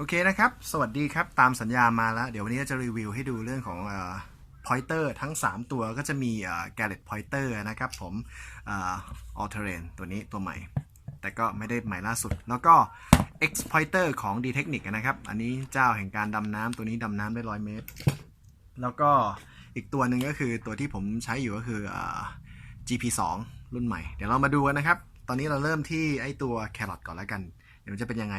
โอเคนะครับ สวัสดีครับ ตามสัญญามาแล้ว เดี๋ยววันนี้จะรีวิวให้ดูเรื่องของเอ่อ pointer ทั้ง 3 ตัวก็จะมีเอ่อ Gallet pointer นะครับผมเอ่อ all terrain ตัวนี้ตัวใหม่ แต่ก็ไม่ได้ใหม่ล่าสุด แล้วก็ X pointer ของ D Technic นะครับ อันนี้เจ้าแห่งการดำน้ำตัวนี้ดำน้ำได้ร้อยเมตร แล้วก็อีกตัวหนึ่งก็คือตัวที่ผมใช้อยู่ก็คือเอ่อ GP2 รุ่นใหม่ เดี๋ยวเรามาดูกันนะครับ ตอนนี้เราเริ่มที่ไอตัว Carrot ก่อนแล้วกัน เดี๋ยวมันจะเป็นยังไง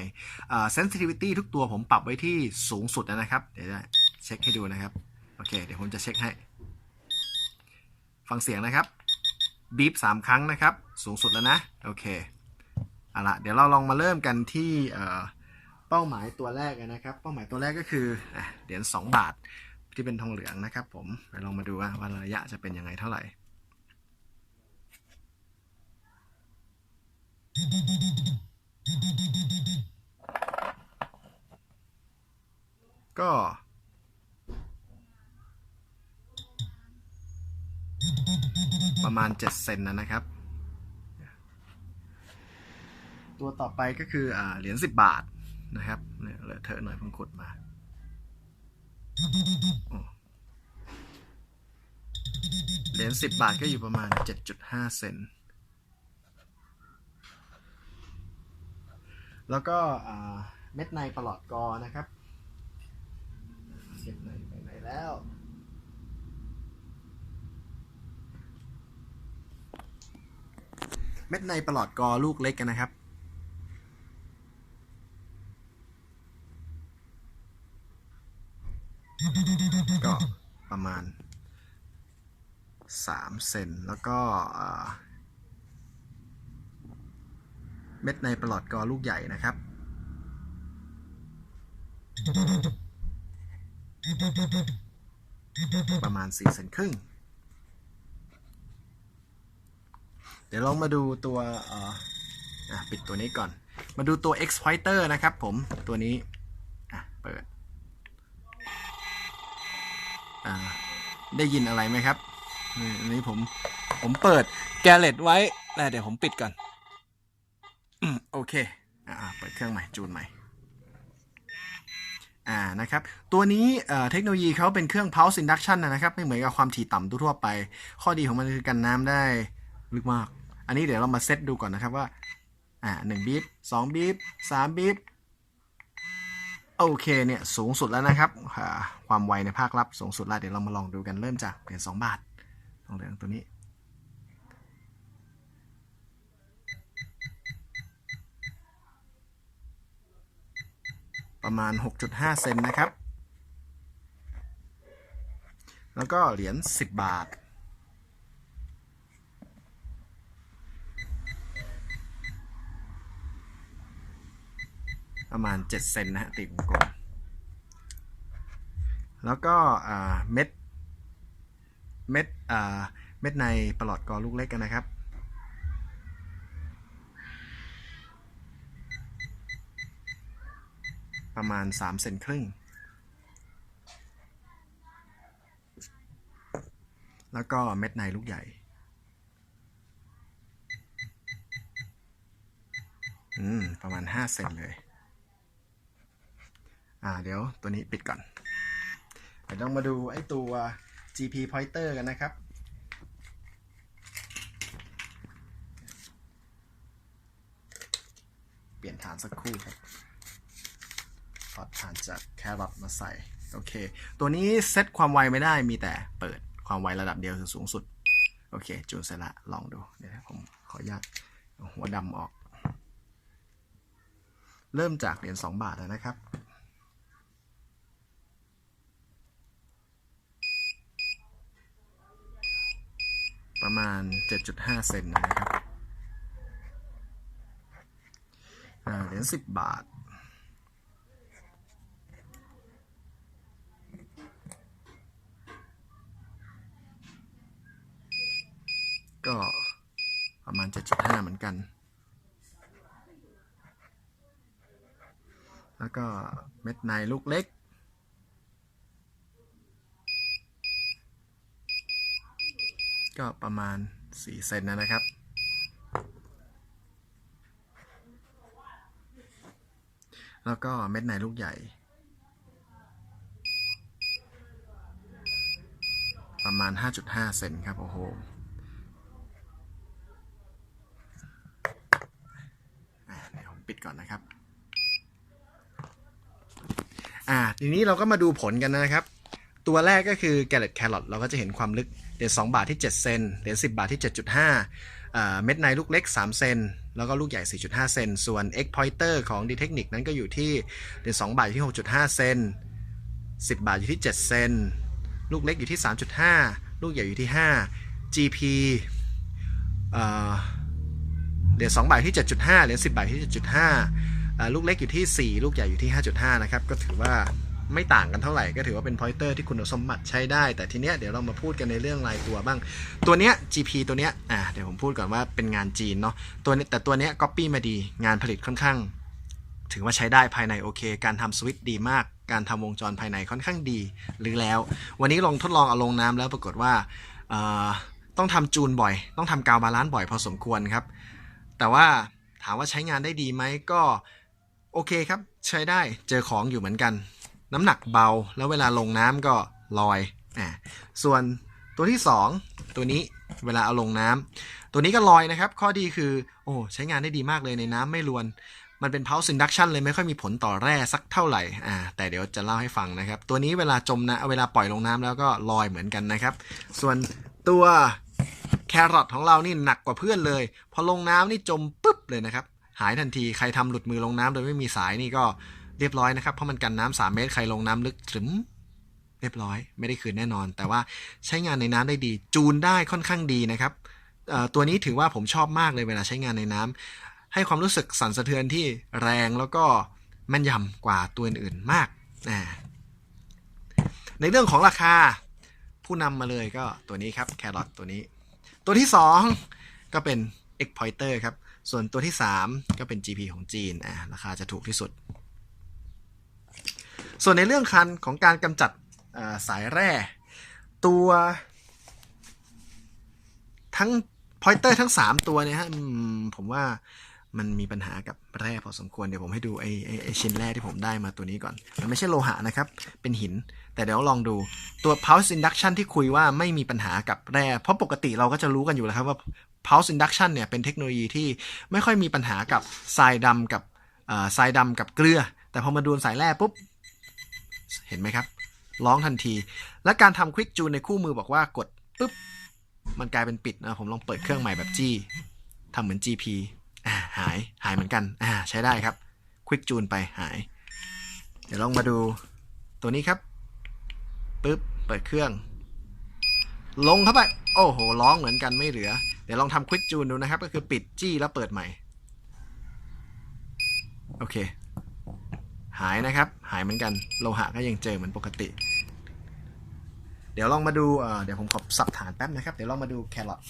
อ่า sensitivity ทุกตัวผมปรับไว้ที่สูงสุดนะครับ เดี๋ยวจะเช็คให้ดูนะครับ โอเค เดี๋ยวผมจะเช็คให้ ฟังเสียงนะครับบีบสามครั้งนะครับ สูงสุดแล้วนะ โอเคเอาละเดี๋ยวเราลองมาเริ่มกันที่เป้าหมายตัวแรกนะครับ เป้าหมายตัวแรกก็คือเหรียญ2บาทที่เป็นทองเหลืองนะครับ ผมเดี๋ยวลองมาดูว่าว่าระยะจะเป็นยังไงเท่าไหร่ ก็ ประมาณ 7 เซนนะนะครับ ตัวต่อไปก็คืออเหรียญ10 บาทนะครับเนี่ยเลอะเทอะหน่อยเพิ่งขุดมาเหรียญ10 บาทก็อยู่ประมาณ 7.5 เซนแล้วก็เม็ดในประหลอดกอนะครับ เก็บไหนไปไหนแล้วเม็ดในประหลอดกอลูกเล็กกันนะครับ ก็ประมาณ 3 เซนแล้วก็เม็ดในประหลอดกอลูกใหญ่นะครับ ประมาณ4เซนครึ่ง เดี๋ยวลองมาดูตัวอะปิดตัวนี้ก่อน มาดูตัว X pointer นะครับผมตัวนี้อะเปิดอ่าได้ยินอะไรไหมครับอันนี้ผมผมเปิดแกลเลตไว้แต่เดี๋ยวผมปิดก่อนอโอเค อ่าเปิดเครื่องใหม่ จูนใหม่ อ่านะครับตัวนี้เทคโนโลยีเขาเป็นเครื่อง pulse induction นะครับไม่เหมือนกับความถี่ต่ำทั่วไป ข้อดีของมันคือกันน้ำได้ลึกมาก อันนี้เดี๋ยวเรามาเซตดูก่อนนะครับว่าอ่าหนึ่งบีบสองบีบสามบีบโอเคเนี่ยสูงสุดแล้วนะครับ ความไวในภาคลับสูงสุดแล้วเดี๋ยวเรามาลองดูกันเริ่มจากเหรียญสองบาททองเหลืองตัวนี้ ประมาณ 6.5 เซนนะครับ แล้วก็เหรียญ 10 บาท ประมาณ 7 เซนนะฮะตีวงกลมแล้วก็เม็ด เม็ดเม็ดในประหลอดกอลูกเล็กกันนะครับ ประมาณ3เซนครึ่ง แล้วก็เม็ดในลูกใหญ่อืม ประมาณ 5 เซนเลย อ่า เดี๋ยวตัวนี้ปิดก่อน เดี๋ยวต้องมาดูไอ้ตัว GP pointer กันนะครับ เปลี่ยนฐานสักครู่ครับ ถอดฐานจากแครอทมาใส่ โอเค ตัวนี้เซตความไวไม่ได้มีแต่เปิดความไวระดับเดียวคือสูงสุด โอเค จูนเสร็จละลองดู เดี๋ยวผมขออนุญาตหัวดำออก เริ่มจากเหรียญ2บาทแล้วนะครับประมาณ 7.5 เซนนะครับเหรียญ10 บาท ก็ ประมาณ 7.5 เหมือนกัน แล้วก็เม็ดในลูกเล็ก ก็ประมาณ 4 เซนนะครับแล้วก็เม็ดในลูกใหญ่ ประมาณ 5.5 เซนครับ โอ้โห อะเดี๋ยวผมปิด ก่อนนะครับ อ่า ทีนี้เราก็มาดูผลกันนะครับ ตัวแรกก็คือ g a l l e t Carrot เราก็จะเห็นความลึกเหรียญ2บาทที่ 7 เซนเหรียญ10 บาทที่ 7.5อ่าเม็ดในลูกเล็ก 3 เซน แล้วก็ลูกใหญ่ 4.5 เซน ส่วน X Pointer ของ d t e c h n i c นั้นก็อยู่ที่เหรียญ2บาทที่ 6.5 เซน 10 บาทอยู่ที่ 7 เซน ลูกเล็กอยู่ที่ 3.5 ลูกใหญ่อยู่ที่ 5 GP อ่า เหรียญ2บาทที่ 7.5 เหรียญ10 บาทที่ 7.5อ่าลูกเล็กอยู่ที่ 4 ลูกใหญ่อยู่ที่ 5.5 นะครับ ก็ถือว่าไม่ต่างกันเท่าไหร่ ก็ถือว่าเป็นพอยเตอร์ที่คุณสมบัติใช้ได้ แต่ทีเนี้ยเดี๋ยวเรามาพูดกันในเรื่องรายตัวบ้าง ตัวเนี้ย GP ตัวเนี้ย อ่าเดี๋ยวผมพูดก่อนว่าเป็นงานจีนเนาะ ตัวเนี้ยแต่ตัวเนี้ย copy มาดี งานผลิตค่อนข้าง ถือว่าใช้ได้ภายในโอเค การทำสวิตช์ดีมากการทำวงจรภายในค่อนข้างดีหรือแล้ว วันนี้ลองทดลองเอาลงน้ำแล้วปรากฏว่าต้องทำจูนบ่อย ต้องทำกาวบาลานซ์บ่อยพอสมควรครับ แต่ว่าถามว่าใช้งานได้ดีไหมก็โอเคครับใช้ได้เจอของอยู่เหมือนกัน น้ำหนักเบาแล้วเวลาลงน้ำก็ลอยอ่าส่วนตัวที่ 2 ตัวนี้เวลาเอาลงน้ำตัวนี้ก็ลอยนะครับ ข้อดีคือโอ้ใช้งานได้ดีมากเลยในน้ำไม่รวน มันเป็น pulse induction เลยไม่ค่อยมีผลต่อแร่สักเท่าไหร่อ่าแต่เดี๋ยวจะเล่าให้ฟังนะครับ ตัวนี้เวลาจมนะเวลาปล่อยลงน้ำแล้วก็ลอยเหมือนกันนะครับ ส่วนตัว แครอทของเรานี่หนักกว่าเพื่อนเลย พอลงน้ำนี่จมปุ๊บเลยนะครับ หายทันทีใครทำหลุดมือลงน้ำโดยไม่มีสายนี่ก็เรียบร้อยนะครับ เพราะมันกันน้ำสามเมตรใครลงน้ำลึกถึงเรียบร้อย ไม่ได้คืนแน่นอน แต่ว่าใช้งานในน้ำได้ดี จูนได้ค่อนข้างดีนะครับตัวนี้ถือว่าผมชอบมากเลยเวลาใช้งานในน้ำให้ความรู้สึกสั่นสะเทือนที่แรงแล้วก็แม่นยำกว่าตัวอื่นๆมาก ในเรื่องของราคาผู้นำมาเลยก็ตัวนี้ครับแครอทตัวนี้ ตัวที่ 2 ก็เป็น X Pointer ครับ ส่วนตัวที่ 3 ก็เป็น GP ของจีนอะราคาจะถูกที่สุด ส่วนในเรื่องคันของการกำจัดสายแร่ ตัวทั้งพอยเตอร์ทั้ง 3 ตัวเนี่ยฮะผมว่า มันมีปัญหากับแร่พอสมควรเดี๋ยวผมให้ดูไอ้ไอ้ชิ้นแร่ที่ผมได้มาตัวนี้ก่อน มันไม่ใช่โลหะนะครับ เป็นหิน แต่เดี๋ยวลองดูตัว pulse induction ที่คุยว่าไม่มีปัญหากับแร่ เพราะปกติเราก็จะรู้กันอยู่แล้วครับว่า pulse induction เนี่ยเป็นเทคโนโลยีที่ไม่ค่อยมีปัญหากับทรายดำกับทรายดำกับเกลือ แต่พอมาดูสายแร่ปุ๊บ เห็นไหมครับ ร้องทันที และการทำ quick tune ในคู่มือบอกว่ากดปุ๊บมันกลายเป็นปิดนะผมลองเปิดเครื่องใหม่แบบจี้ทำเหมือน GP หายหายเหมือนกันอ่าใช้ได้ครับ Quick จูนไปหาย เดี๋ยวลองมาดูตัวนี้ครับปึ๊บเปิดเครื่อง ลงเข้าไป โอ้โหร้องเหมือนกันไม่เหลือ เดี๋ยวลองทำ Quick จูนดูนะครับ ก็คือปิดจี้แล้วเปิดใหม่ โอเค หายนะครับ หายเหมือนกัน โลหะก็ยังเจอเหมือนปกติ เดี๋ยวลองมาดูเอ่อเดี๋ยวผมขอสับฐานแป๊บนะครับ เดี๋ยวลองมาดูแครอท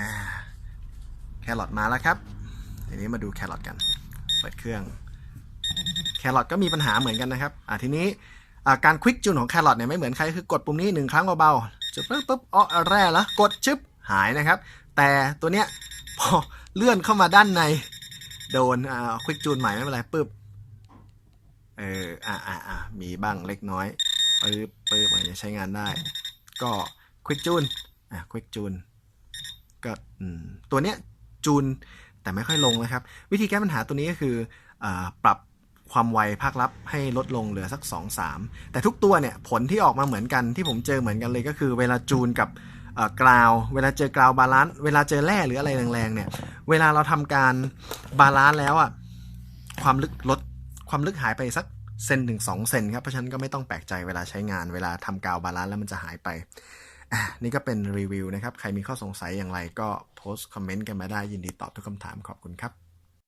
อ่าแครอทมาแล้วครับทีนี้มาดูแครอทกัน เปิดเครื่อง แครอทก็มีปัญหาเหมือนกันนะครับอ่าทีนี้การควิกจูนของแครอทเนี่ยไม่เหมือนใครคือกดปุ่มนี้หนึ่งครั้งเบาๆจะปุ๊บปุ๊บอ๋อแร่แล้วกดชึบหายนะครับ แต่ตัวเนี้ยพอเลื่อนเข้ามาด้านในโดนอ่าควิกจูนใหม่ไม่เป็นไรปึ๊บเอออ่าอ่าอ่ามีบ้างเล็กน้อยปึ๊บปึ๊บอาจจะใช้งานได้ ก็ควิกจูนอ่าควิกจูน ก็ตัวเนี้ยจูนแต่ไม่ค่อยลงนะครับ วิธีแก้ปัญหาตัวนี้ก็คืออปรับความไวภาคลับ ให้ลดลงเหลือสัก 2 3 แต่ทุกตัวเนี่ยผลที่ออกมาเหมือนกันที่ผมเจอเหมือนกันเลยก็คือ เวลาจูนกับกราว เวลาเจอกราวบาลานซ์เวลาเจอแร่หรืออะไรแรงๆเนี่ยเวลาเราทำการบาลานซ์แล้วอะความลึกลดความลึกหายไปสักเซนถึง2เซนครับเพราะฉะนั้นก็ไม่ต้องแปลกใจเวลาใช้งาน เวลาทำกาวบาลานซ์แล้วมันจะหายไป นี่ก็เป็นรีวิวนะครับ ใครมีข้อสงสัยอย่างไรก็โพสต์คอมเมนต์กันมาได้ยินดีตอบทุกคำถามขอบคุณครับ